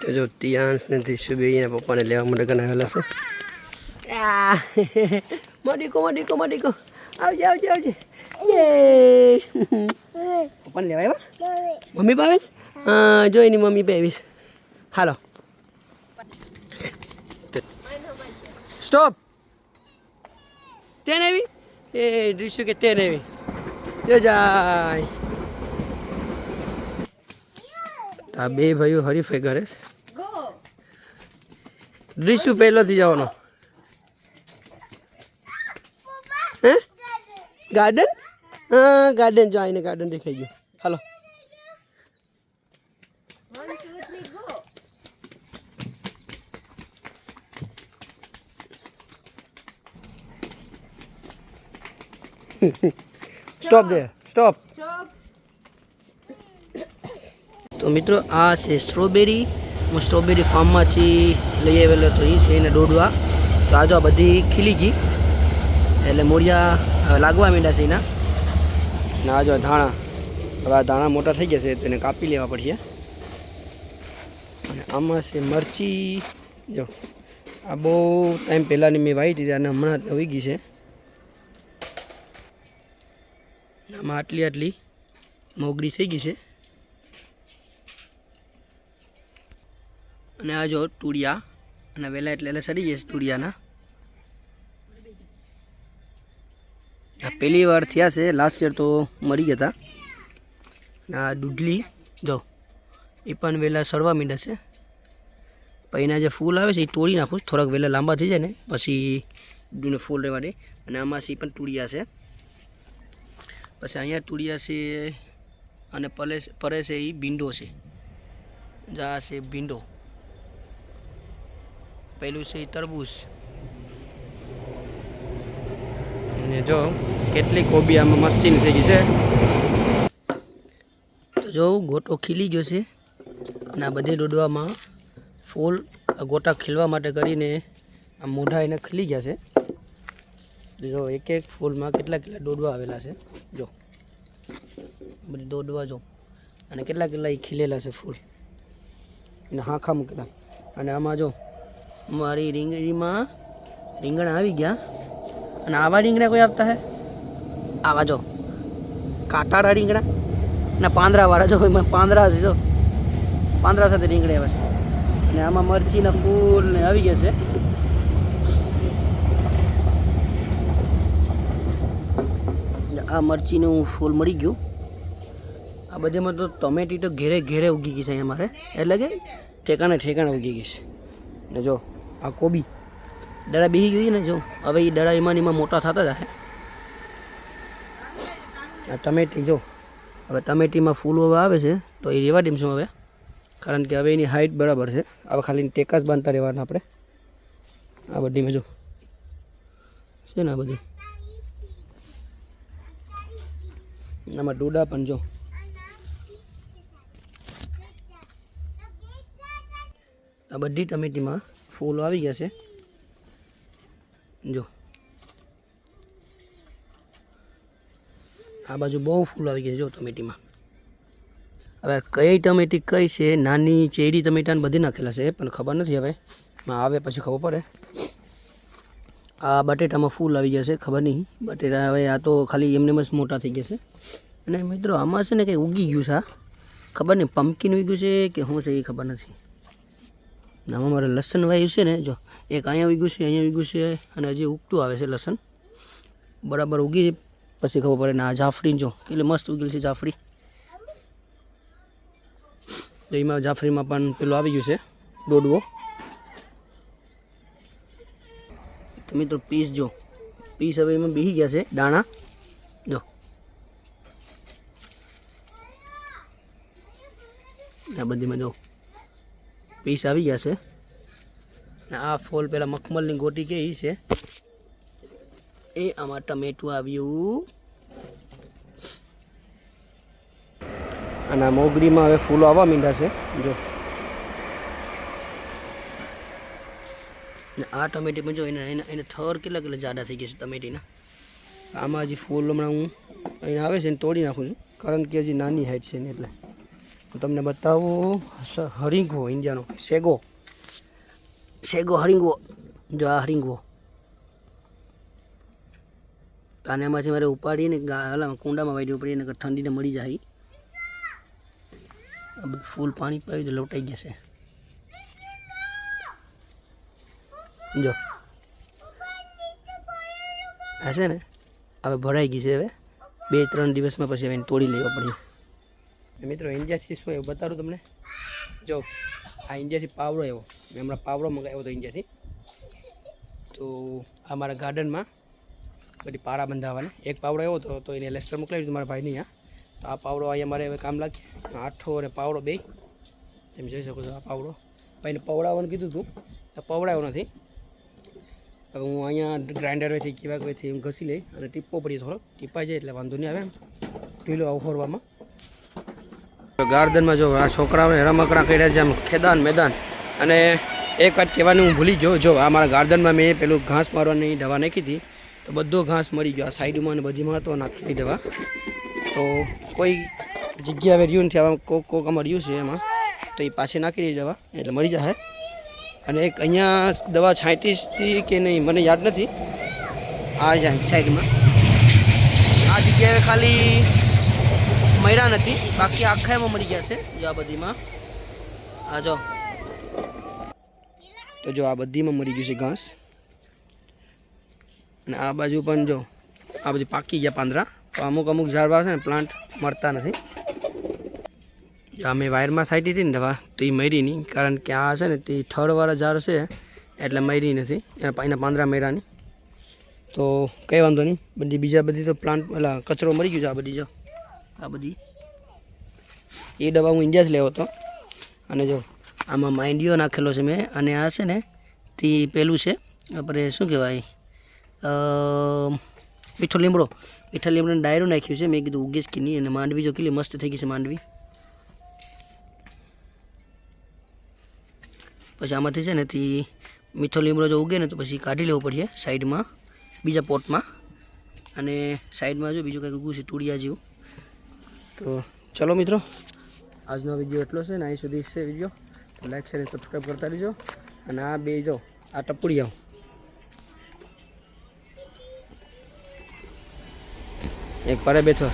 તો જો તિયાંશ ને ધીશુબી એના પપ્પાને લેવા માટે ઘણા આવેલા છે. મડીકો મડીકો મડીકો આવજે આવજે આવજે. યે. પપ્પાને લેવા આવ્યા? મમ્મી પાવીશ હા, જો એની મમ્મી ભાવીશ હાલો. સ્ટોપ. તેને આવી? એ દૃશ્ય કે તેને આવી. જો જાય. તો આ બે ભાઈઓ હરીફે કરે છે. દૃશ્ય પહેલોથી જવાનો. હે? ગાર્ડન? હા ગાર્ડન. જો આવીને ગાર્ડન દેખાઈ ગયું. હાલો. સ્ટોપ દે સ્ટોપ તો મિત્રો, આ છે સ્ટ્રોબેરી હું સ્ટ્રોબેરી ફાર્મમાંથી લઈ આવેલો હતો એ છે એને દોડવા. તો આ આ બધી ખીલી ગઈ. એટલે મોરિયા લાગવા માંડ્યા છે એના. ને આ જો ધાણા. હવે ધાણા મોટા થઈ ગયા છે તેને કાપી લેવા પડશે. અને આમાં છે મરચી. જો, આ બહુ ટાઈમ પહેલાંની મેં વાવી હતી, અને હમણાં નવી ગઈ છે. આમાં આટલી આટલી મોગરી થઈ ગઈ છે. અને આ જો તુડિયા. અને વહેલા એટલે એટલે સડી જશે તુડિયાના. આ પહેલી વાર થયા છે. લાસ્ટ યર તો મરી ગયા હતા. અને આ દૂધલી જો, એ પણ વહેલા સડવા માંડ્યા છે. પછી એના જે ફૂલ આવે છે, એ તોડી નાખું. થોડાક વહેલા લાંબા થઈ જાય ને, પછી ફૂલ રહેવા દે. અને આમાં સી પણ તુડિયા છે. પછી અહીંયા તુડિયા છે, અને પલે પરે છે, એ ભીંડો છે. જા છે, ભીંડો. પહેલું છે એ તરબૂચ. ને જો કેટલી કોબી આમાં મસ્તીની થઈ ગઈ છે. તો જો ગોટો ખીલી ગયો છે અને આ બધી દોડવામાં ફૂલ આ ગોટા ખીલવા માટે કરીને આ મોઢા એને ખીલી ગયા છે. જો એક એક ફૂલમાં કેટલા કેટલા દોડવા આવેલા છે. જો બધી દોડવા જો. અને કેટલા કેટલા એ ખીલેલા છે ફૂલ. એને હાંખા મૂકેલા. અને આમાં જો મારી રીંગણીમાં રીંગણ આવી ગયા. અને આવા રીંગણા કોઈ આપતા હે? આવા જો. કાંટાળા રીંગણા. અને પાંદરાવાળા જો, એમાં પાંદડા છે, જો. પાંદરા સાથે રીંગણી આવે છે. અને આમાં મરચીના ફૂલ ને આવી ગયા છે. આ મરચીનું ફૂલ મળી ગયું. આ બધેમાં તો ટમેટી તો ઘેરે ઘેરે ઉગી ગઈ છે અહીંયા મારે. એટલે કે ઠેકાણે ઠેકાણે ઉગી ગઈ છે. ને જો. આ કોબી. દડા બેસી જોઈએ ને જો. હવે એ દડા એમાં એમાં મોટા થતા જાય આ ટમેટી જો. હવે ટમેટીમાં ફૂલ હવે આવે છે, તો એ રેવા દેમશું હવે. કારણ કે હવે એની હાઇટ બરાબર છે. હવે ખાલી ટેકા જ બાંધતા રહેવાના આપણે. આ બધીમાં જો. છે ને આ બધી. આમાં ડોડા પણ જો. આ બધી ટમેટીમાં ફૂલ આવી ગયા છે. જો. આ બાજુ બહુ ફૂલ આવી ગયા છે, જો, ટમેટીમાં. હવે કઈ ટમેટી કઈ છે, નાની ચેરી ટમેટાને બધી નાખેલા છે, પણ ખબર નથી હવે. એમાં આવે પછી ખબર પડે. આ બટેટામાં ફૂલ આવી ગયા છે, ખબર નહીં. બટેટા હવે આ તો ખાલી એમને જ મોટા થઈ ગયા છે. અને મિત્રો આમાં છે ને કંઈ ઉગી ગયું છે ખબર નહીં પમ્પકિન ઉગ્યું છે કે શું છે એ ખબર નથી. આમાં મારે લસણ વાયું છે ને, જો, એક અહીંયા ઉગ્યું છે, અહીંયા ઉગ્યું છે, અને હજી ઉગતું આવે છે લસણ. બરાબર ઉગી પછી ખબર પડે ને આ જાફરી જો, કેટલી મસ્ત ઉગેલી છે જાફરી તો એમાં જાફરીમાં પણ પેલું આવી ગયું છે દોડવો તો મિત્રો પીસ જો, પીસ હવે એમાં બેસી ગયા છે, દાણા. જો. આ બધીમાં જો પીસ આવી ગયા છે ને આ ફોલ પેલા મખમલની ગોટી કે એ છે? એ આમાં ટમેટું આવ્યું. અને આ મોગરીમાં હવે ફૂલો આવવા માંડ્યા છે. જો. ને આ ટમેટીમાં જો એને એના એને થર કેટલા કેટલા જાડા થઈ ગયા છે ટમેટીના. આમાં હજી ફૂલ હમણાં હું અહીંયા આવે છે ને તોડી નાખું છું. કારણ કે હજી નાની હાઈટ છે ને એટલે. હું તમને બતાવું હરિંગો ઇન્ડિયાનો. સેગો. સેગો હરિંગો જો આ હરિંગો તો એમાંથી મારે ઉપાડીને ગા- કુંડામાં વાડી ઉપડી નકર ઠંડીને મળી જાય. ફૂલ પાણી પાવી તો લોટાઈ જશે. જો. આ છે ને, હવે ભરાઈ ગઈ છે હવે. બે ત્રણ દિવસમાં પછી એને તોડી લેવા પડી. મિત્રો, ઇન્ડિયાથી શું એવું બતાડું તમને. જો, આ ઇન્ડિયાથી પાવડો એવો મેં હમણાં પાવડો મંગાવ્યો હતો ઇન્ડિયાથી. તો આ મારા ગાર્ડનમાં બધી પારા બંધાવવાને એક પાવડો એવો હતો, તો એને લેસ્ટર મોકલાવી દીધું મારા ભાઈની અહીંયા. તો આ પાવડો અહીંયા મારે હવે કામ લાગે આઠો અને પાવડો બે. તમે જોઈ શકો છો આ પાવડો. ભાઈને પવડાવવાનું કીધું હતું તો પવડાવ્યો નથી. હવે હું અહીંયા ગ્રાઇન્ડરથી કેવાક કહેવાથી હું ઘસી લઈ અને ટીપો પડી થોડો ટીપાઈ જાય એટલે વાંધો નહીં આવે ઢીલો અવહોરવામાં ગાર્ડનમાં જો આ છોકરાઓને રમકડા કર્યા છે આમ ખેદાન મેદાન. અને એક વાત કહેવાની હું ભૂલી ગયો, જો આ મારા ગાર્ડનમાં મેં પેલું ઘાસ મારવાની દવા નાખી હતી, તો બધો ઘાસ મરી ગયો. આ સાઈડમાં અને બધી તો નાખી દવા. તો કોઈ જગ્યા હવે રહ્યું નથી, આમાં કોક કોક આમાં રહ્યું છે એમાં. તો એ પાછી નાખી દઈ દવા, એટલે મરી જશે અને એક અહીંયા દવા છાંટીસથી કે નહીં, મને યાદ નથી. આ જાય સાઈડમાં. આ જગ્યાએ ખાલી મર્યા નથી. બાકી આખા એમાં મરી ગયા છે, જો આ બધીમાં. આ જો. તો જો આ બધીમાં મરી ગયું છે ઘાસ. અને આ બાજુ પણ જો, આ બધી પાકી ગયા પાંદરા. તો અમુક અમુક ઝાડવા છે ને પ્લાન્ટ મળતા નથી. અમે વાયરમાં સાઈટી હતી ને દવા, તો એ મરી નહીં. કારણ કે આ છે ને, તે થડવાળા ઝાડ છે, એટલે મરી નથી. એના પાંદરા મર્યાની તો કંઈ વાંધો નહીં. બધી, બીજા બધી તો પ્લાન્ટ એટલે કચરો મરી ગયો છે આ બધી, જો. આ બધી. એ દવા હું ઇન્ડિયાથી લેવો હતો. અને જો, આમાં માઇન્ડિયો નાખેલો છે મેં. અને આ છે ને, તે પેલું છે. આપણે શું કહેવાય? મીઠો લીમડો. મીઠા લીમડાને ડાયરો નાખ્યું છે. મેં કીધું ઉગીશ કે નહીં. અને માંડવી જો કેટલી મસ્ત થઈ ગઈ છે માંડવી. પછી આમાંથી છે ને, તે મીઠો લીમડો જો ઉગે ને, તો પછી કાઢી લેવો પડશે સાઈડમાં, બીજા પોટમાં. અને સાઈડમાં જો બીજું કંઈક ઉગું છે તુળિયા જેવું. તો ચલો મિત્રો, આજનો વીડિયો એટલો છે ને, અહીં સુધી છે વીડિયો તો લાઈક શેર અને સબસ્ક્રાઈબ કરતા રહીજો. અને આ બે જો, આ ટપુડી આવો એક પરે બેઠો.